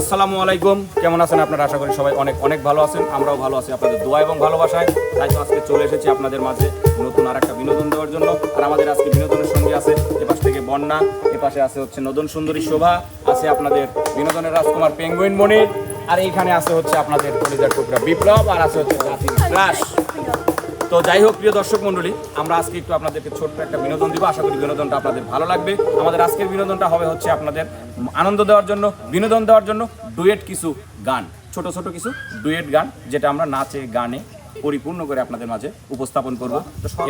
আসসালামু আলাইকুম। কেমন আছেন আপনারা? আশা করি সবাই অনেক অনেক ভালো আছেন। আমরাও ভালো আছি আপনাদের দোয়া এবং ভালোবাসায়। তাই তো আজকে চলে এসেছি আপনাদের মাঝে নতুন আর একটা বিনোদন দেওয়ার জন্য। আর আমাদের আজকে বিনোদনের সঙ্গে আছে এপাশ থেকে বন্যা, এপাশে আছে হচ্ছে নদন সুন্দরী শোভা, আছে আপনাদের বিনোদনের রাজকুমার পেঙ্গুইন মনির, আর এইখানে আছে হচ্ছে আপনাদের কলিজার টুকরা বিপ্লব, আর আছে হচ্ছে তো যাই হোক প্রিয় দর্শক মণ্ডলী আমরা আজকে একটু আপনাদেরকে ছোট্ট একটা বিনোদন দিব। আশা করি বিনোদনটা আপনাদের ভালো লাগবে। আমাদের আজকের বিনোদনটা হবে হচ্ছে আপনাদের আনন্দ দেওয়ার জন্য বিনোদন দেওয়ার জন্য ডুয়েট কিছু গান ছোট ছোট কিছু ডুয়েট গান যেটা আমরা নাচে গানে পরিপূর্ণ করে আপনাদের মাঝে উপস্থাপন করব।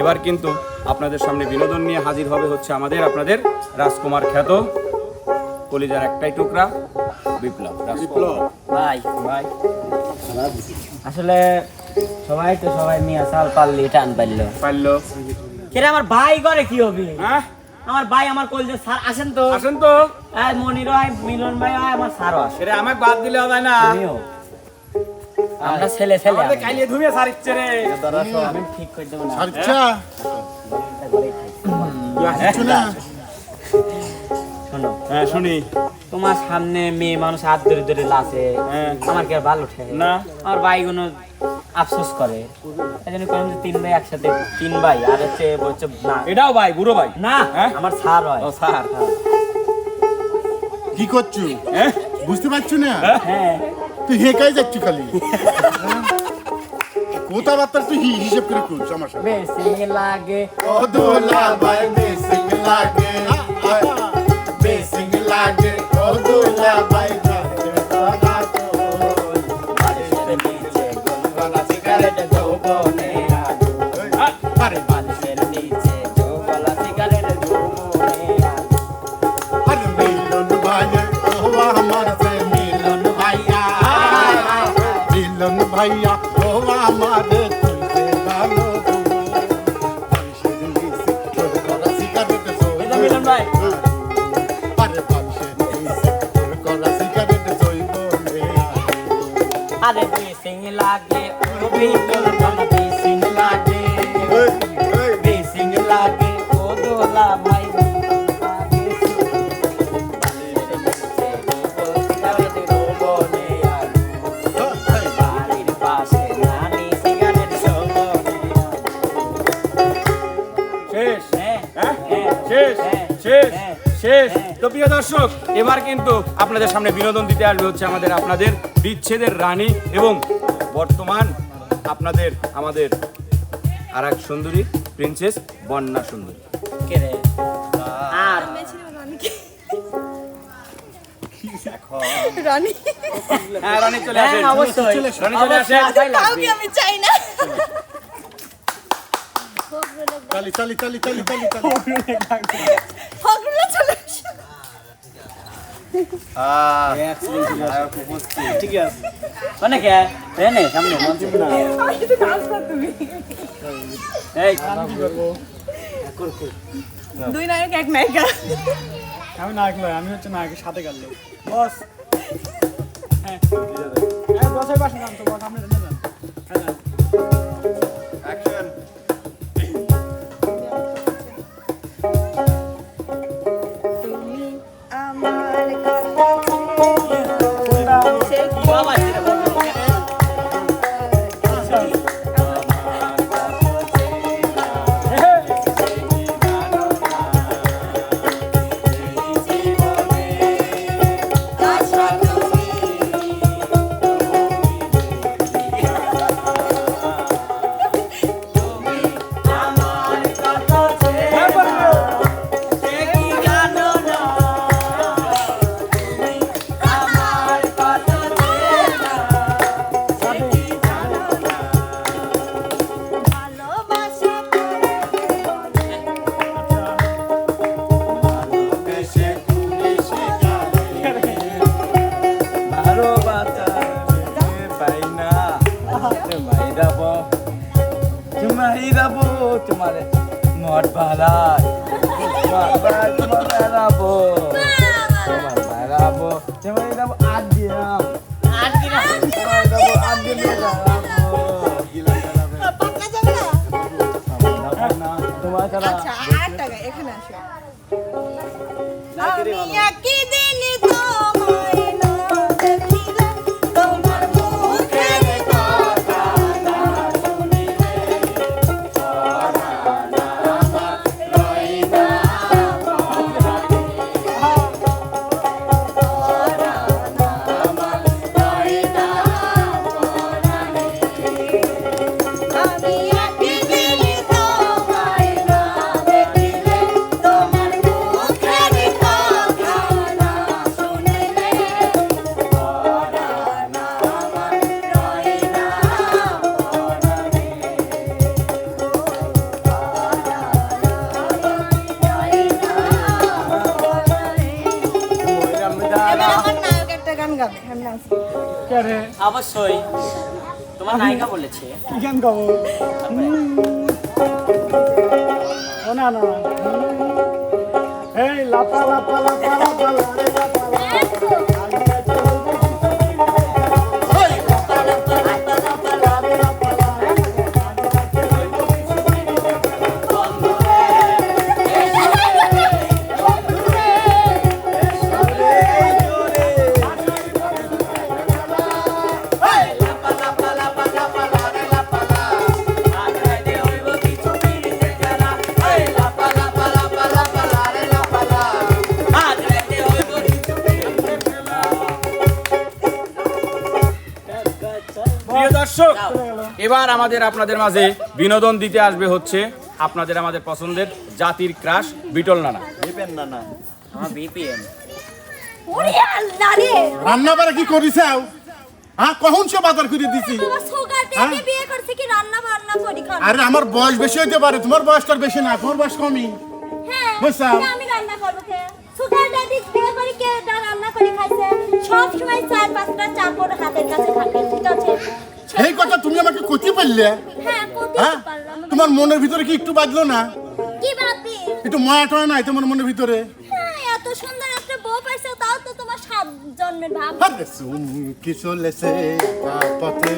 এবার কিন্তু আপনাদের সামনে বিনোদন নিয়ে হাজির হবে হচ্ছে আমাদের আপনাদের রাজকুমার খ্যাত কলিজার একটাই টুকরা বিপ্লব। বিপ্লব। ভাই। ভাই। আসলে সবাই তো সবাই মিয়া সাল পারলি টান পারল পারল কেরে আমার ভাই করে কি হবে? হ্যাঁ? আমার ভাই আমার কলজে স্যার আসেন তো। আসেন তো। এই মনির ভাই মিলন ভাই হয় আমার স্যারও আসে এটা আমাকে বাদ দিলে হবে না। তুমিও। আমরা ছেলে ছেলে আমাদের আমি। কাইলে ধুমিয়ে সার ইচ্ছে রে। আমি ঠিক করে দেবো না। শোনো। হ্যাঁ শুনি। তোমার সামনে মেয়ে মানুষ হাত ধরে ধরে লাসে হ্যাঁ। আমার কি আর ভালো উঠে? না। আমার ভাইগুলো আফসোস করে। এই জন্য যে তিন ভাই একসাথে তিন ভাই আর হচ্ছে হচ্ছে না। এটাও ভাই বুড়ো ভাই? না হ্যাঁ? আমার স্যার হয়। ও স্যার। কি করছ? হ্যাঁ? বুঝতে পারছ না? হ্যাঁ? তুই হেঁকাই যাচ্ছ খালি। কথাবার্তা তুই হি- হিসেব করে করছ আমার সাথে বেশি লাগে। ও দোলা ভাই বেসিং লাগে। বেসিং লাগে ও দোলা মিলন ভাইয়া ও আমার মিলন ভাই আরে বেসিং লাগে শেষ হ্যাঁ, শেষ হ্যাঁ, শেষ। হ্যাঁ। তো প্রিয় দর্শক এবার কিন্তু আপনাদের সামনে বিনোদন দিতে আসবে হচ্ছে আমাদের আপনাদের বিচ্ছেদের রানী এবং বর্তমান আপনাদের আমাদের আর এক সুন্দরী প্রিন্সেস বন্যা সুন্দরী। আর রানী। হ্যাঁ চলে হ্যাঁ, আসেন অবশ্যই। রানী চলে আসেন। আমি চাই না। চালি চালি চালি চালি চালি ফখরুল্লাহ চলে আসো। মানে কে? রে নে সামনে মঞ্চে না আমি দুই নায়ক এক নায়িকা। আমি নায়ক নয় আমি হচ্ছে নায়কের সাথে গেল বস। হ্যাঁ। হ্যাঁ বসের পাশে যান তো বস আপনি মাইরাবো মাইরাবো তোমার মট ভাড়ায় তোমার তোমার তোমার বেড়াবো তোমার দিলাম। আট দিলাম। তোমার পাটনা যাবে না? তোমার আচ্ছা আর টাকা এখানে আসো। আমি নাচি কে অবশ্যই। তোমার নায়িকা বলেছে। কি গান গাবো ও না না। এই লাপা লাপা লাপা লাপা এবার আমাদের আপনাদের মাঝে বিনোদন দিতে আসবে হচ্ছে আপনাদের আমাদের পছন্দের জাতির ক্রাশ বিটল নানা। রে। রান্না বাড়া কি করিস হ্যাঁ কখন সে বাজার করে দিছি? হ্যাঁ? ড্যাডি বিয়ে করছে কি রান্না বান্না করি খান আরে আমার বয়স বেশি হইতে পারে তোমার বয়সটার বেশি না তোমার বয়স কমই। হ্যাঁ বুঝছাও? তা আমি রান্না করব কে? সুগার ড্যাডি বিয়ে করে কে? তা রান্না করে খাইছে? সব সময় চার পাঁচটা চাকর হাতের কাছে থাকে ঠিক আছে? এই কথা তুমি আমাকে কইতে পারলে? হ্যাঁ হ্যাঁ? পারলাম। তোমার মনের ভিতরে কি একটু বাজলো না? কি একটু মায়া টয় নাই তোমার মনের ভিতরে? হ্যাঁ এত সুন্দর একটা বউ পাইছো তাও তো তোমার সাত জন্মের ভাব। সুমকি চলেছে পথে?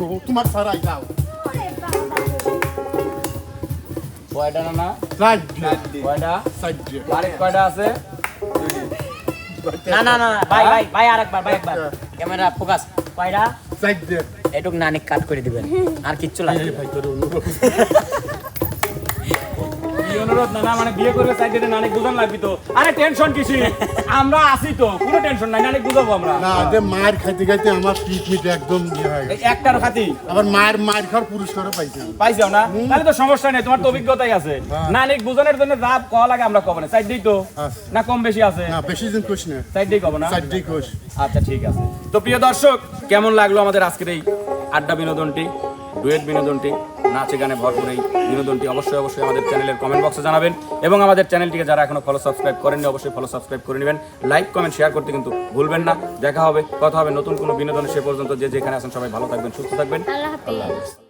করব তোমার সারাই যাও কয়টা নানা? কয়টা? সাইড দিয়ে আরেক কয়টা আছে? না না না না, ভাই ভাই ভাই আরেকবার ভাই একবার। Camera focus. কয়টা? এটুক নানি কাট করে দিবেন। আর কিচ্ছু লাগবে ভাই তোর অনুরোধ নানা মানে বিয়ে করবে সাইড দিয়ে নানি বুঝান লাগবি তো। আরে টেনশন কিছু আমরা আছি তো কোনো টেনশন নাই নানি বুঝাবো আমরা। না যে মায়ের খাইতে খাইতে আমার পিঠ মিট একদম ইয়ে হয়ে গেছে। একটার খাতি। আবার মায়ের মায়ের খাওয়ার পুরস্কারও পাইছি। আমি। পাইছাও না তাহলে তো সমস্যা নেই তোমার তো অভিজ্ঞতাই আছে। নানি বুঝানোর জন্য যা কওয়া লাগে আমরা কব না। সাইড দিই তো। আচ্ছা। না কম বেশি আছে। না বেশি দিন কোশ না। সাইড দিই কব না? সাইড দিয়ে কোশ আচ্ছা ঠিক আছে। তো প্রিয় দর্শক কেমন লাগল আমাদের আজকের এই আড্ডা বিনোদনটি ডুয়েট বিনোদনটি? নাচে গানে ভরপুর এই বিনোদনটি অবশ্যই অবশ্যই আমাদের চ্যানেলের কমেন্ট বক্সে জানাবেন এবং আমাদের চ্যানেলটিকে যারা এখনও ফলো সাবস্ক্রাইব করেননি অবশ্যই ফলো সাবস্ক্রাইব করে নেবেন। লাইক কমেন্ট শেয়ার করতে কিন্তু ভুলবেন না। দেখা হবে কথা হবে নতুন কোনো বিনোদনে সে পর্যন্ত। যে যেখানে আছেন সবাই ভালো থাকবেন সুস্থ থাকবেন। আল্লাহ হাফিজ। আল্লাহ হাফেজ।